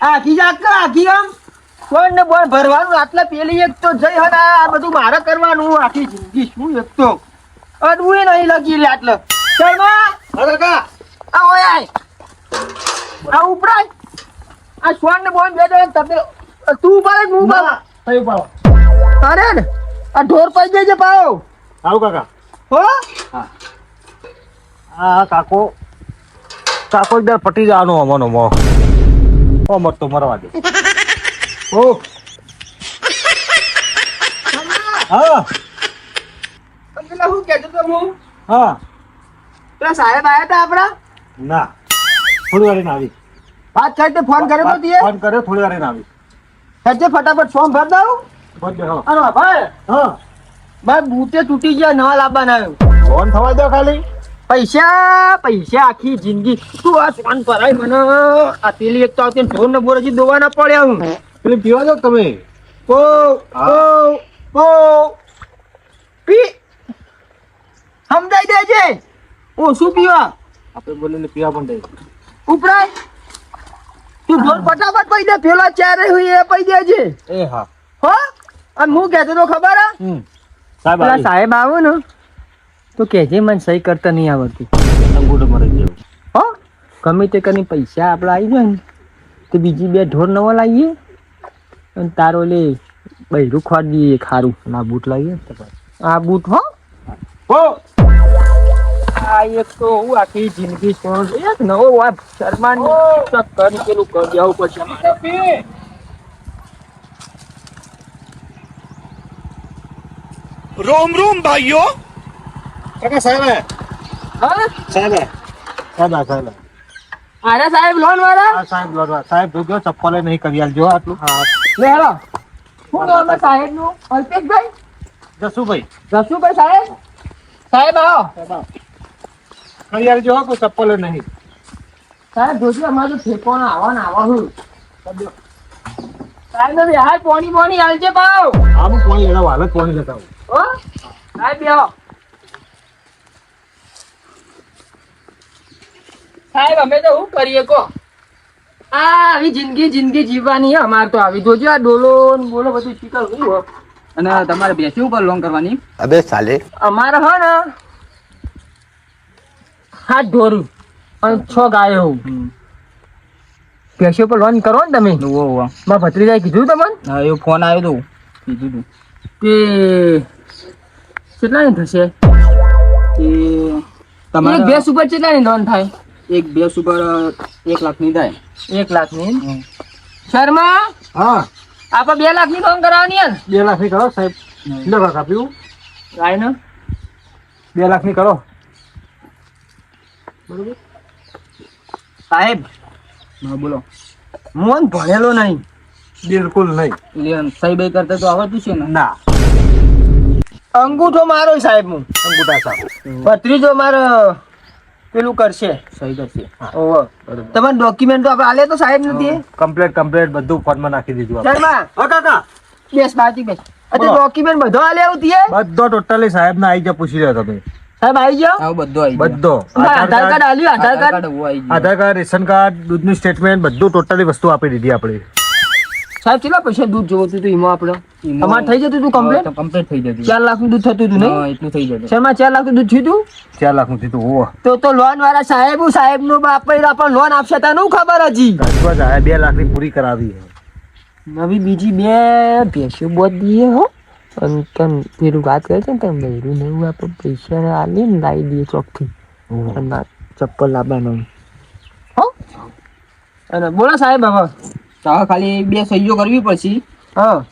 આખી જાક આખી આમ. કોણ ને બોલ ભરવાનું આટલા પેલી એક તો જઈ હતા આ બધું મારે કરવાનું આખી જિંદગી શું એક તો. અડવું નહીં લગી લે આટલે. શર્મા કાકા. આ ઓય આય. આ ઉપરાય આ શ્વાન ને બોલ બે દે તમે તું ઉપાડે હું ઉપાડ રહું. થયું પાડો અરે ને? આ ઢોર પડી જાય છે પાવ આવું કાકા. હો? હા. હા કાકો. કાકો એકદમ પટી જવાનો અમનો મો અમર તો મરવા દે. ઓ હા. પેલા હું કહેતો તો હું? હા. પેલા સાહેબ આયા હતા આપડા ના. થોડી વાર આવી. કરી તે ફોન કર્યો તો તે ફોન કર્યો થોડી વાર આવી. હેજે ફટાફટ ફોર્મ ભર દઉં. બોલ દે હા. અરે ભાઈ હા. ભાઈ બૂટે તૂટી ગયા નવા લાવવાના આવ્યો. ફોન થવા દો ખાલી. પૈસા પૈસા આખી જિંદગી. તું આ ફોન ભરાય મને? આ પેલી એક તો આવતી ઢોર ને બોરજી દોવાના પડ્યા હું. પેલી પીવા દો તમે. ઓ ઓ ઓ પી. સમજાઈ દેજે. ઓ શું પીવા? આપણે બોલીને પીવા પણ દઈએ. ઉપરાય. તું ઢોર ફટાફટ પૈ દે પેલા ચારે હોય એ પૈ દેજે. એ હા. હો? અને હું કહેતો તો ખબર હા? સાહેબ સાહેબ આવો ને. તો કેજે મને સહી કરતા નહીં આવડતી. અંગૂઠો મરી ગયો હો ગમે તે કરીને પૈસા આપણે આવી જાય ને તો બીજી બે ઢોર નવા લાવીએ અને તારો લે બૈરું ખોવાડ દઈએ ખારું આ બૂટ લાવીએ આ બૂટ હો. હો. આ એક તો હું આખી જિંદગી સોનું એક નવો વાત શર્માની ચક્કર પેલું કરી દેવું પડશે. રોમ રોમ ભાઈઓ. કાકા સાહેબ. હા? સાહેબ. સાહેબ સાહેબ. અરે સાહેબ લોન વાળા? હા સાહેબ લોડવા સાહેબ જોજો ચપ્પલે નહીં કરી આલજો આટલું. હા. લે હેલો. શું નામ સાહેબનું અલ્પેશભાઈ? જસુભાઈ. રસુભાઈ સાહેબ? સાહેબ આવો. કરી આલજો કોઈ ચપ્પલે નહીં. સાહેબ જોજો અમારું તો ઠેકોણા આવા ને આવા હું. સાહેબ ને હાલ પોણી પોણી આલજે ભાવ. હા હું પોણી લેવા હાલ પોણી લેતા આવું. હો? સાહેબ બેહો. સાહેબ અમે તો શું કરીએ કો આ આવી જિંદગી જિંદગી જીવવાની. અમાર તો આવી જોજો આ ડોલો બોલો બધું ચીકલ હું અને તમારે બેસી ઉપર લોન કરવાની? અબે સાલે. અમારે હો ને હાથ ઢોરું અને છ ગાયો હું. પેશી ઉપર લોન કરો ને તમે. મારા ભત્રીજાએ કીધું તમને? હા એ ફોન આવ્યો તો. કીધું તું. તે કેટલાની થશે? તમારે બેસ ઉપર કેટલા કેટલાની લોન થાય? એક બેસ ઉપર એક લાખની થાય. એક લાખની? શર્મા? હા. આપણે બે લાખની લોન કરાવવાની બે લાખની કરો સાહેબ. કેટલા લાખ આપ્યું? રાય ને બે લાખની કરો સાહેબ હા બોલો. મોન ભણેલો નહીં. બિલકુલ નહીં. એટલે સહી બે કરતા તો આવડતું છે ને? ના. અંગૂઠો મારો સાહેબ હું. અંગૂઠા સાહેબ. ભત્રીજો મારો પેલું કરશે. સહી કરશે. ઓહો. તમારે ડોક્યુમેન્ટ તો આપણે આલે તો સાહેબ નથી? કમ્પ્લેટ કમ્પ્લીટ બધું ફોનમાં નાખી દીધું શર્મા. હા કાકા. બેસ બાજી બેસ. અચ્છા ડોક્યુમેન્ટ બધો આલે આવું તીએ બધો ટોટલી સાહેબ ને આવી જા પૂછી લો તમે. સાહેબ આવી જાઓ આવું બધું આવી બધો. આધાર કાર્ડ આલ્યું? Aadhaar card? Aadhaar card ration card દૂધનું સ્ટેટમેન્ટ બધું ટોટલી વસ્તુ આપી દીધી આપણે. સાહેબ કેટલા પૈસા દૂધ જોવતું હતું એમાં આપણે? એમાં- તમારે થઈ જતું હતું કમ્પ્લેટ હા, થઈ જતું. ચાર લાખનું દૂધ થતું હતું નહીં? એટલું થઈ જતું. શેમાં ચાર લાખનું દૂધ થયું ચાર લાખનું થયું હોવા તો તો લોન વાળા સાહેબ સાહેબનું બાપ પણ લોન આપશે તા નું ખબર હજી? બે લાખની પૂરી કરાવી નવી બીજી બે ભેંસો બોધ દઈએ હો. અને તમ પેલું વાત કરે છે ને તમે બૈરું ને એવું આપણે પૈસા આલી ને લાવી દઈએ ચોકથી. અને ચપ્પલ લાવવાનું હો. અને બોલો સાહેબ હવે તો ખાલી બે સહીઓ કરવી પડશે. હા.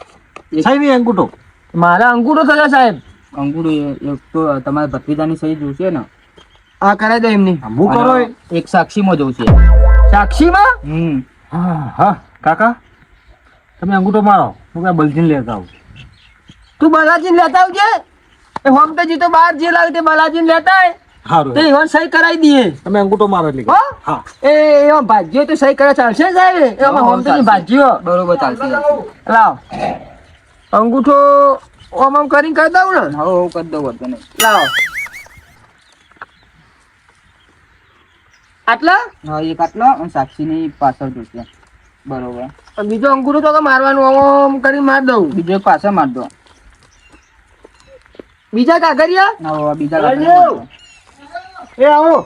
સહી નહીં અંગૂઠો. મારા અંગૂઠો થશે સાહેબ. અંગૂઠો એ- એક તો તમારા ભત્રીજાની સહી જોશે ને. આ કરાવી દો એમની. હું કરો એક સાક્ષીમાં જોઉં છે. સાક્ષીમાં? હમ. હા હા. કાકા તમે અંગૂઠો મારો. હું કઈ બલજીને લેતા આવું તું બાલાજી લેતા આવજે. એ હોમ તો જીતો બહાર જે લાગે તે બલાજીને લેતા આય. સારું તે ઈવન સહી કરાવી દઈએ. તમે અંગૂઠો મારો એટલે હા? એ એમાં ભાજ્યો તો સહી કરે ચાલશે સાહેબ એમાં હોમ તો ચાલશે. બરોબર ચાલશે. લાવ. અંગૂઠો ઓમ આમ કરીને કરી દઉં ને? હું કરી દઉં વધુ લાવ. આટલા? હા એક આટલો અને સાક્ષીની પાછળ જોશે. બરોબર. બીજો અંગૂઠો તો મારવાનું આમ કરી માર દઉં. બીજો એક પાછા માર દો. બીજા કાગરિયા બીજા બરાબર. એ આવો.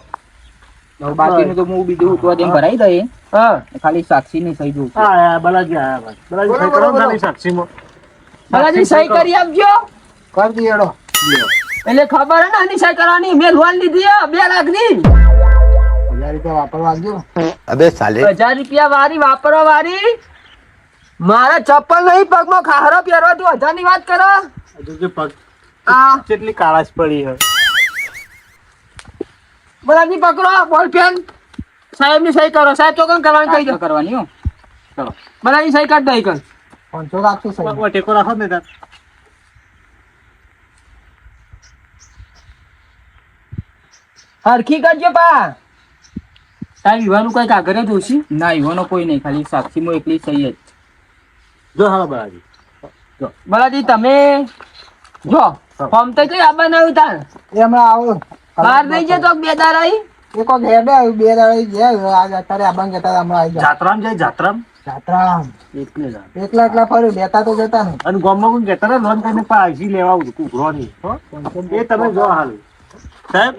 બાકીનું તો હું બીજું ઉતવા દઈને ભરાઈ દઈએ હા. ખાલી સાક્ષી ની સહી જોઉં હા બલાજી આયા ભાઈ બલાજી સહી કરો ખાલી સાક્ષી માં બલાજી સહી કરી. આપજો. કર હેડો. એટલે ખબર હે ને આની સહી કરવાની. મેં લોન લીધી હે, બે લાખની હજાર રૂપિયા વાપરવા આવજો. અબે સાલે. હજાર રૂપિયા વાળી વાપરવા વાળી મારા ચપ્પલ નહીં પગમાં ખાહરો પહેરવા તું હજારની વાત કરો. હજુ જે પગ આ. કેટલી કાળાશ પડી હે. બરાબર પકડો બોલ પેન સાહેબની સહી કરો. સાહેબ તો કેમ કરવાની કહી દો. કરવાની હો. ચલો. સહી કાઢ દઈ કર ટેકો રાખો ને તાર. હરખી કરજો પા સાહેબ યુવાનું કઈ કાગરે જોશી ના યુવાનો કોઈ નહીં. ખાલી સાક્ષીમાં એકલી સહી જ. જો હા બલાજી. બરાજી તમે જો ફોર્મ તો કઈ આ બનાવ્યું ઉતાર એ હમણાં આવો. બહાર નહીં જતો બે દાડા એ એક હેડે આવ્યું, બે દાડે ગયા આજ અત્યારે આબાન જતા હમણાં આવી જાત્રામ જાય જાત્રામ? જાત્રામ. એકલા એકલા ફર્યું બેતા તો જતા ને અને ગામમાં કોઈ ને લોન કરીને પાછી લેવા આવું કુકરો ની એ તમે જો હાલ. સાહેબ.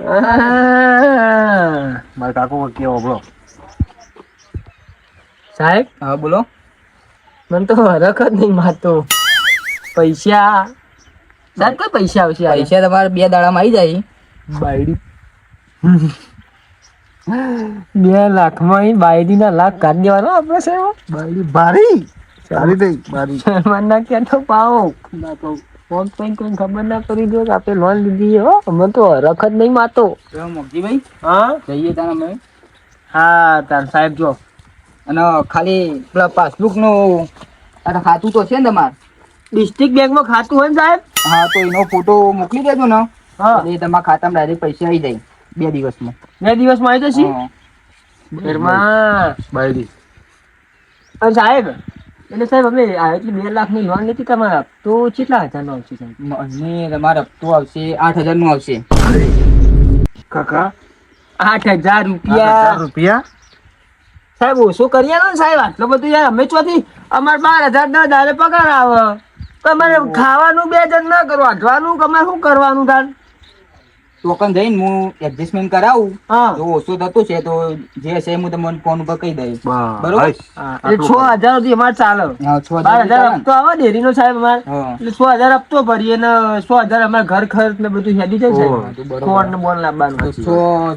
મારા કાકો કેવો બોલો સાહેબ? હા બોલો. મને તો હરખ જ નહીં મારતો. પૈસા. સાહેબ કઈ પૈસા આવશે પૈસા તમારે બે દાડામાં આવી જાય. બાયડી. બે લાખમાં બાયડીના લાખ કાઢી દેવાનો આપણે સાહેબ. બાયડી ભારી? સારી થઈ ભારી. શર્મા ના ક્યાં તો પાવો. ફોન કઈ કોઈ ખબર ના કરી દો કે આપણે લોન લીધી હો. અમે તો રખત નહીં માતો. તો મોગજીભાઈ હા? જઈએ તારા મેં હા તાર સાહેબ જો. અને ખાલી પેલા પાસબુકનું ખાતું તો છે ને તમારે? ડિસ્ટ્રિક્ટ બેંકમાં ખાતું હોય ને સાહેબ? હા તો એનો ફોટો મોકલી દેજો ને. હા. એ તમારા ખાતામાં ડાયરેક્ટ પૈસા આવી જાય બે દિવસમાં. બે દિવસમાં આવી જશે? ઘરમાં સાહેબ એટલે સાહેબ અમે એટલી બે લાખની લોન લીધી તમારા તો કેટલા હજાર નો આવશે સાહેબ? અને તમારે હપ્તો આવશે આઠ હજાર આવશે. કાકા? આઠ હજાર રૂપિયા. રૂપિયા? સાહેબ ઓછો કરીએ ને સાહેબ આટલો બધું યાર અમે ચોથી અમારે બાર હજાર દસ હજાર પગાર આવે. તમારે ખાવાનું બે હજાર ના કરો અઢવાનું તમારે અમારે શું કરવાનું તાર ટોકન જઈને હું એડજસ્ટમેન્ટ કરાવું. જો ઓછું થતું છે તો જે હશે હું તમને ફોન ઉપર કહી દઈશ. બરોબર? એટલે છ હજાર સુધી અમારે ચાલે. છ હજાર ને? હપ્તો આવે ડેરીનો સાહેબ અમારે. એટલે છ હજાર હપ્તો ભરીએ ને છ હજાર અમારે ઘર ખર્ચ ને બધું હેડી બરોબર. ફોન ને બોન લાવવાનું છ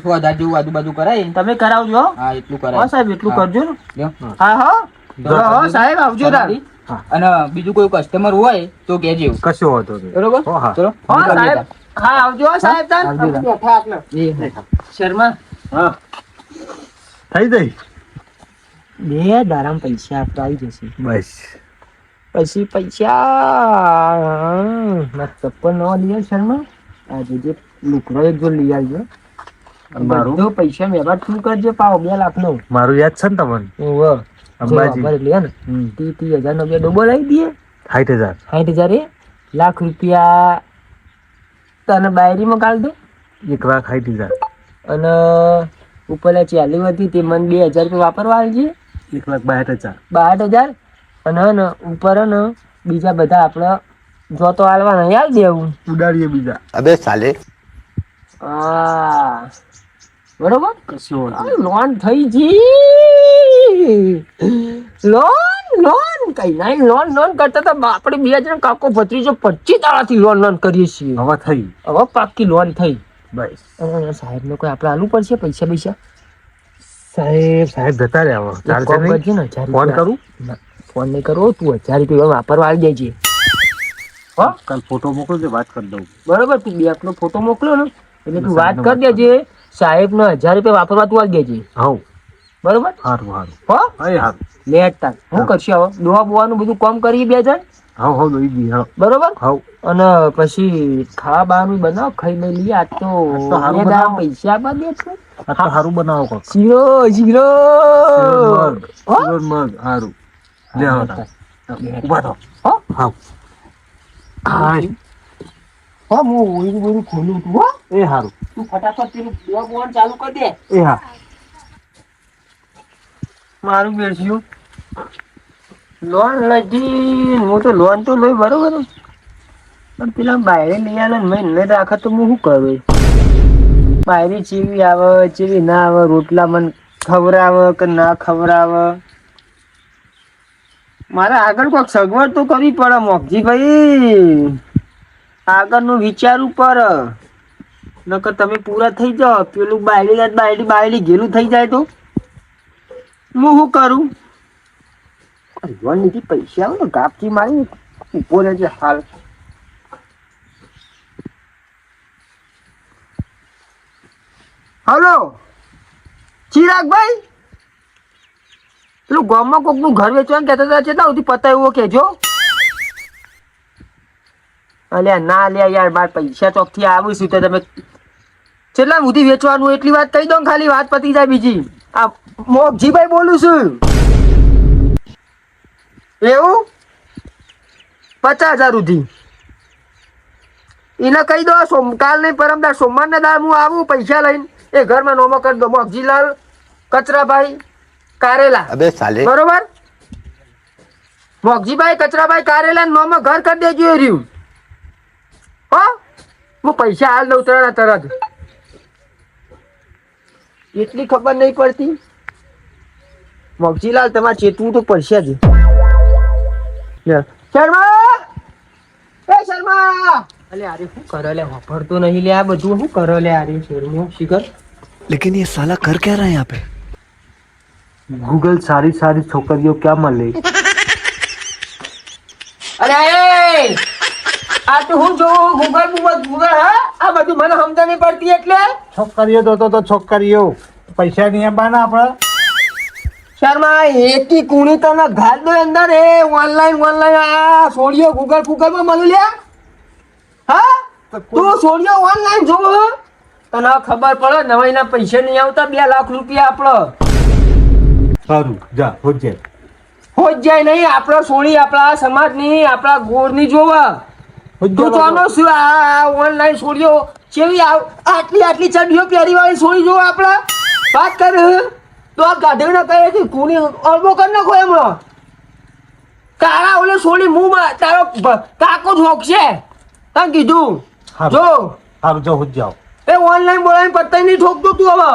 છ હજાર જેવું આજુબાજુ કરાય? તમે કરાવજો હો. હા એટલું કરાવ સાહેબ એટલું. કરજો. ને હા હા. સાહેબ આવજો તારી. અને બીજું કોઈ કસ્ટમર હોય તો કહેજો. કશું હોતો બરોબર? હા. ચલો હા સાહેબ. હા આવજો સાહેબ શર્મા? હા. થઈ જઈ બે દારામ પૈસા આપતા આવી જશે. બસ. પછી પૈસા ચપ્પલ ન લઈ શર્મા? આજે જે લુકડો એક જો લઈ આવજો. મારું? પૈસા વ્યવહાર તું કરજે પાવ બે લાખ નો. મારું યાદ છે ને તમને? ઓહો અંબાજી. લે ને. તી તી હજાર નો બે ડબ્બો લાવી દઈએ સાઠ હજાર. સાઠ હજાર એ? લાખ રૂપિયા તને બાયરીમાં કાઢ દે એક વાર ખાઈ દીધા અને ઉપર ચાલી હતી તે મને બે હજાર રૂપિયા વાપરવા આવજે એક લાખ બાસઠ હજાર. બાર હજાર? અને હે ને ઉપર ને બીજા બધા આપણે જો તો હાલવાના યાદ દેવું ઉડાડીએ બીજા. અબે સાલે. હા. બરોબર? કશું લોન થઈ જી. લોન લોન કઈ નહીં લોન લોન કરતા તો આપણે બે જણ કાકો ભત્રીજો પચીસ દાડાથી લોન લોન કરીએ છીએ. હવે થઈ. હવે પાકી લોન થઈ. બસ. સાહેબ ને કોઈ આપણે આલું પડશે પૈસા પૈસા સાહેબ સાહેબ જતા રહ્યા હવે. ફોન કરું? ફોન નહીં કરો તું હજાર રૂપિયા વાપરવા આવી જાય છે હો? કાલ ફોટો મોકલજો વાત કરી દઉં. બરાબર તું બેંક નો ફોટો મોકલ્યો ને. એટલે તું વાત કરી દેજે. સાહેબ ને હજાર રૂપિયા વાપરવા તું આવી છે હા બરોબર? સારું સારું હા? હા સારું લેટ તાર. હું કરશે હવે? દોવા બોવાનું બધું કામ કરી બે જણ હવ હવ દોઈ બી હવ બરોબર? હવ અને પછી ખાવા બાનું બનાવ ખાઈ મે લઈએ. આજ તો બે દાડા પૈસા આપવા દે છે. આ તો હારું બનાવો કો શીરો શીરો! મગ હો? મગ હારું. લે હવે ઊભા તો હો? હાવ હા. હું ઓઈરું બોઈરું ખોલું તું હો? એ હારું. તું ફટાફટ પેલું દોવા બોવાનું ચાલુ કરી દે. એ હા. મારું બેસ્યું. લોન લઈ હું તો લોન તો લઈ બરોબર પણ પેલા બાયરે લઈ આવે ને મેં નહીં રાખે તો હું શું કરું? બાયરી ચીવી આવે, ચીવી ના આવે, રોટલા મને ખવડાવે કે ના ખવડાવે? મારે આગળ કોઈક સગવડ તો કરવી પડે, મોગજીભાઈ. આગળનું વિચારવું પડે. નકર તમે પૂરા થઈ જાઓ. પેલું બાયડી બાયડી બાયડી ઘેલું થઈ જાય તો? હું શું કરું? નીતિ પૈસા આવે ને ગાપથી મારી ઊભો રહેજે હાલ. હલો? ચિરાગભાઈ? પેલું ગામમાં કોકનું ઘર વેચવાનું કહેતા હતા ચેતા સુધી પતાવ્યું કેજો અલ્યા ના લ્યા યાર, માર પૈસા ચોકથી આવું છું તો તમે કેટલા સુધી વેચવાનું એટલી વાત કહી દો ને, ખાલી વાત પતી જાય બીજી. આ મોગજીભાઈ બોલું છું. એવું? પચાસ હજાર સુધી. એને કહી દો સોમ કાલ નહીં પરમદાર સોમવારને દાળ હું આવું પૈસા લઈને. એ ઘરમાં નોમો કરી દો. મોગજીલાલ કચરાભાઈ કારેલા. બરોબર? મોગજીભાઈ કચરાભાઈ કારેલા નોમો ઘર કરી દેજો રહ્યું. હો? હું પૈસા હાલ દઉં તરત તરત એટલી ખબર નહીં પડતી મોગજીલાલ તમારે ચેતવું તો પડશે જ લે. શર્મા એ શર્મા અલે અરે શું કરે લે વાપરતો નહીં લે આ બધું શું કરે લે અરે શર્મા શિખર लेकिन ये साला कर क्या रहा है यहाँ पे ગૂગલ સારી સારી છોકરીઓ ક્યાં મળે અરે એ આ તો હું જોઉં ગૂગલ ગૂગલ ગૂગલ હા? આ બધું મને સમજણ નહીં પડતી એટલે? છોકરીઓ તો તો છોકરીઓ. પૈસા નહીં આપવાના આપણે? શર્મા એકી કુણી તને ઘાલ દો અંદર. એ ઓનલાઈન ઓનલાઈન આ સોડિયો ગૂગલ ગૂગલમાં મળું લ્યા. હા? તું સોડિયો ઓનલાઈન જો તને ખબર પડે નવાઈના પૈસા નહીં આવતા બે લાખ રૂપિયા આપણો સારું જા હોજે. જાય હોજ જાય નહીં આપણો સોડી આપણા સમાજની આપણા ગોળની જોવા. આ ઓનલાઈન છોડીઓ. કેવી આટલી આટલી ચડીઓ પહેરી વાળી છોડી જો આપણા? વાત કર તો આ ગાઢે ના કહે છે કુણી અળબો કર નાખો એમાં તારા ઓલે છોડી મુંહમાં તારો ભ- કાકો છે. તને કીધું. હા. જો. સારું જો જાઓ એ ઓનલાઈન બોલાવીને પત્તા નહીં ઠોકતો તું હવે.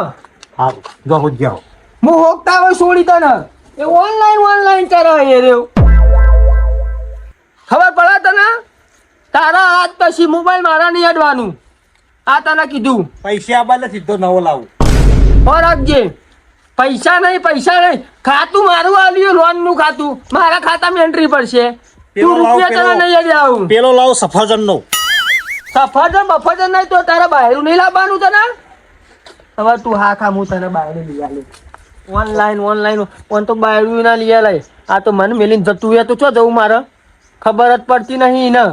સારું જો હોજ જાઓ હું હોકતા હોય છોડી તને. એ ઓનલાઈન ઓનલાઈન કરે એ રહ્યો. ખબર પડે તને? તારા હાથ પછી મોબાઈલ મારા નહીં અડવાનું. આ તને કીધું. પૈસા આપવા સીધો નવો લાવું. રાખજે પૈસા નહીં પૈસા નહીં. ખાતું મારું આવ્યું લોનનું ખાતું. મારા ખાતામાં એન્ટ્રી પડશે. તું રૂપિયા તને. નહીં અડે આવું. પેલો લાવો સફરજન નો સફરજન બફરજન નહીં તો તારા બાયરું નહીં લાવવાનું તને? હવે તું હા ખા હું તને બાયરું લઈ આલે. ઓનલાઈન ઓનલાઈન ઓન તો બાયડું ના લઈ આ તો મને મેલીને જતું હોય તો છો જવું મારે? ખબર જ પડતી નહીં ને.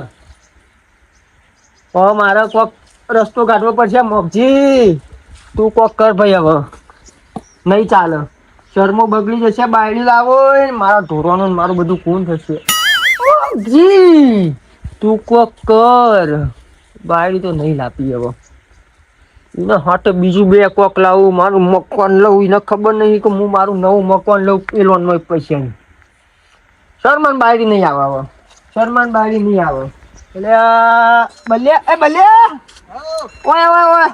હવે મારે કોક રસ્તો કાઢવો પડશે, મગજી. તું કોક કર ભાઈ હવે. નહીં ચાલે. શર્મો બગડી જશે, બાયડી લાવો મારા ઢોરવાનું મારું બધું કોણ થશે. મગજી, તું કોક કર. બાયડી તો નહીં લાપી હવે. એને હાટે બીજું બે કોક લાવું, મારું મકાન લઉં, એને ખબર નહીં કે હું મારું નવું મકાન લઉં, એ લોનનો પૈસાની. શરમાન બાયડી નહીં આવે હવે. શર્માન બાયડી નહીં આવે. બલ્યા એ બલ્યા! ઓય ઓય ઓય!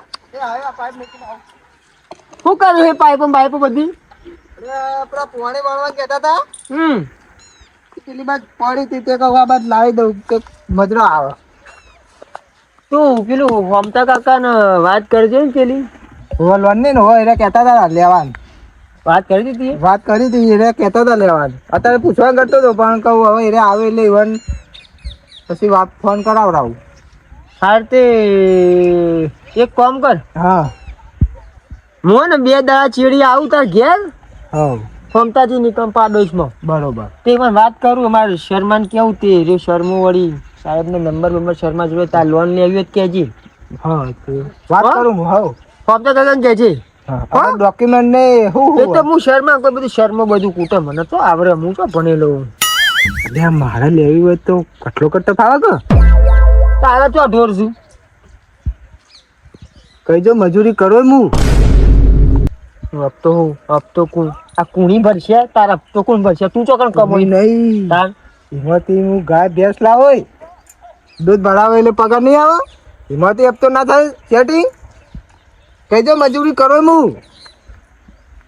શું કરું એ પાઇપ પાઇપો બધી? પેલા પોણે વળવા કહેતા હતા. હમ. પેલી બાદ પડી હતી તે કહું આ બાદ લાવી દઉં કે મજરો આવે. તું પેલું હોમતા કાકા ને વાત કરજે ને પેલી. હવે લોન ને હોય એને કહેતા હતા લેવાનું. વાત કરી દીધી? વાત કરી દીધી એને કહેતા હતા લેવાનું. અત્યારે પૂછવા કરતો હતો પણ કહું હવે એને આવે એટલે ઇવન પછી વાત ફોન કરાવડાવું હાર તે એક કામ કર. હા. હું ને બે દાડા ચીડી આવું તાર ઘેર? હા. ફમતાજી નિકમ પાડોશમાં. બરોબર. તે પણ વાત કરું અમારે શર્માને કેવું તે? રે શર્મો વળી. સાહેબનો નંબર બંબર શર્મા જોડે તાર લોન લેવી જ કેજી હા વાત હા? કરું હું હા ફમતા દાદાને કેજી હા ડોક્યુમેન્ટ ને હું એ તો હું શર્મા કોઈ બધું શર્મો બધું કૂટે. મને તો આવડે હું તો ભણેલો એટલે મારે લેવી હોય તો કટલો કટ્ટો ફાવે કે? તારા તો અઢોર છું. કહીજો મજૂરી કરો હું. હપ્તો હું હપ્તો કું. આ કુણી ભરશે તાર હપ્તો કોણ ભરશે. તું ચોકણ કમાઈ નહીં. એમાંથી હું ગાય ભેંસ લાવો દૂધ ભરાવે એટલે પગાર નહીં આવે. એમાંથી હપ્તો ના થાય સેટિંગ. કહીજો મજૂરી કરો હું.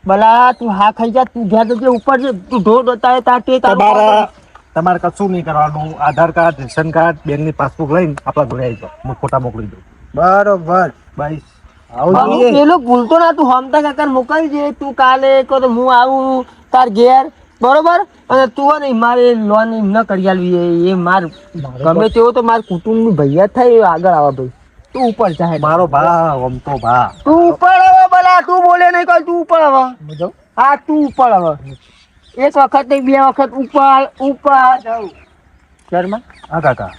બલા તું હા ખાઈ જા. તું જ્યાં જજે ઉપર છે તું ઢોર બતાવે તાર તે તારું તમારા કશું નહીં કરવાનું. આધાર કાર્ડ રેશન કાર્ડ બેંકની પાસબુક લઈને આપણા ઘરે આવી જાઓ. હું ફોટા મોકલી દઉં. બરોબર. જોઈએ પેલું ભૂલતો ના તું હમતા કાકા મોકલજે તું કાલે કહો તો હું આવું તાર ઘેર. બરોબર? અને તું હે ને મારે લોન ન કરી આલવી એ- માર. ગમે તેવો તો માર કુટુંબ ભૈયા થાય એ આગળ આવા ભાઈ તું ઉપર જાય મારો ભા આમ તો ભા તું ઉપર આવા બલા તું બોલે નહીં કર તું ઉપર આવા. હા તું ઉપર આવે. એક વખત નહીં બે વખત ઉપર ઉપર શર્મા? હા કાકા.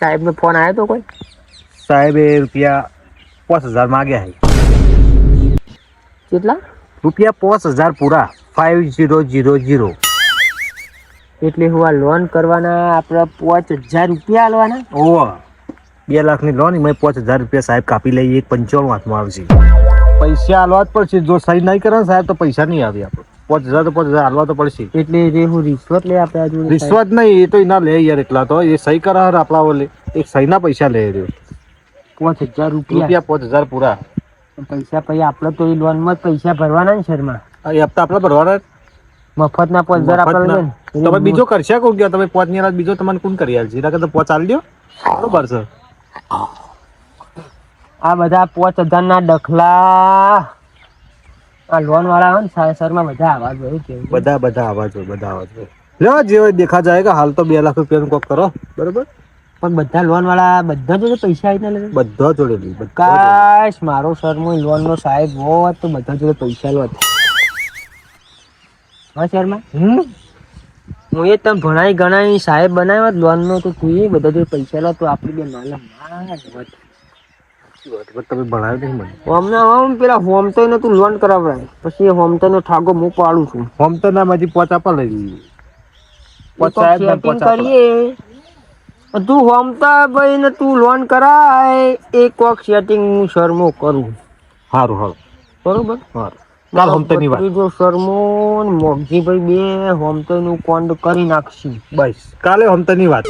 સાહેબ નો ફોન આવ્યો તો કોઈ? સાહેબે રૂપિયા પાંચ હજાર માગ્યા છે. કેટલા? રૂપિયા પાંચ હજાર પૂરા. ફાઇવ જીરો જીરો જીરો એટલે હું આ લોન કરવાના આપણે પાંચ હજાર રૂપિયા આલવાના? ઓહો બે લાખની લોન એમાં પાંચ હજાર રૂપિયા સાહેબ કાપી લઈએ એક પંચાણું હાથમાં આવશે. પૈસા આલવા જ પડશે. જો સહી નહીં કરે સાહેબ તો પૈસા નહીં આવે આપણે. પાંચ હજાર તો પાંચ હજાર હાલવા તો પડશે. એટલે જે હું રિશ્વત લે આપડે આ જોડે રિશ્વત નહીં એ તો એના લે યાર એટલા તો. એ સહી કરા હર આપણા ઓલે. એક સહીના પૈસા લે રહ્યો. પાંચ હજાર રૂપિયા. પાંચ હજાર પૂરા. પૈસા પછી આપણે તો એ લોનમાં પૈસા ભરવાના ને શર્મા? એ હપ્તા આપણે ભરવાના મફત ના પાંચ હજાર આપડે તમે બીજો કરશે કોણ ગયો તમે પાંચની બીજો તમને કોણ કરી આલશે? એના કરતા પાંચ આલી દો બરોબર છે. આ બધા પાંચ હજાર ના ડખલા. આ લોન વાળા હોય ને સાયસરમાં બધા આવા હોય કેવું બધા બધા આવા હોય બધા આવા જો લ્યો જે હોય દેખા જાય કે હાલ તો બે લાખ રૂપિયાનું કોક કરો બરોબર? પણ બધા લોન વાળા બધા જોડે પૈસા આવી લે બધા જોડે. કાશ મારો શર્મો લોન નો સાહેબ હોત તો બધા જોડે પૈસા લોત. હા શર્મા હમ? હું એ તમે ભણાઈ ગણાઈ સાહેબ બનાવ્યો લોન નો તો તું એ બધા જોડે પૈસા લો તો આપડી બે માલા માં જ હોત. તમે ભણાવ્યું નહીં મને હમણાં હમ પેલા હોમ તો તું લોન કરાવડાય પછી હોમ તો નો ઠાગો હું પાડું છું. હોમ ના માંથી પોચ આપવા લઈ લઈએ પોચ તો સાહેબ ને setting પોચ આપવા. કરીએ. તું હોમતા ભાઈ ને તું લોન કરાય. એક કોક સેટિંગ હું શરમો કરું. હારું હારું. બરોબર? હારું. કાલ હોમની વાત. જો શર્મો ને બે હોમતો નું કોન્ડ કરી નાખશું. બસ. કાલે હોમતો ની વાત.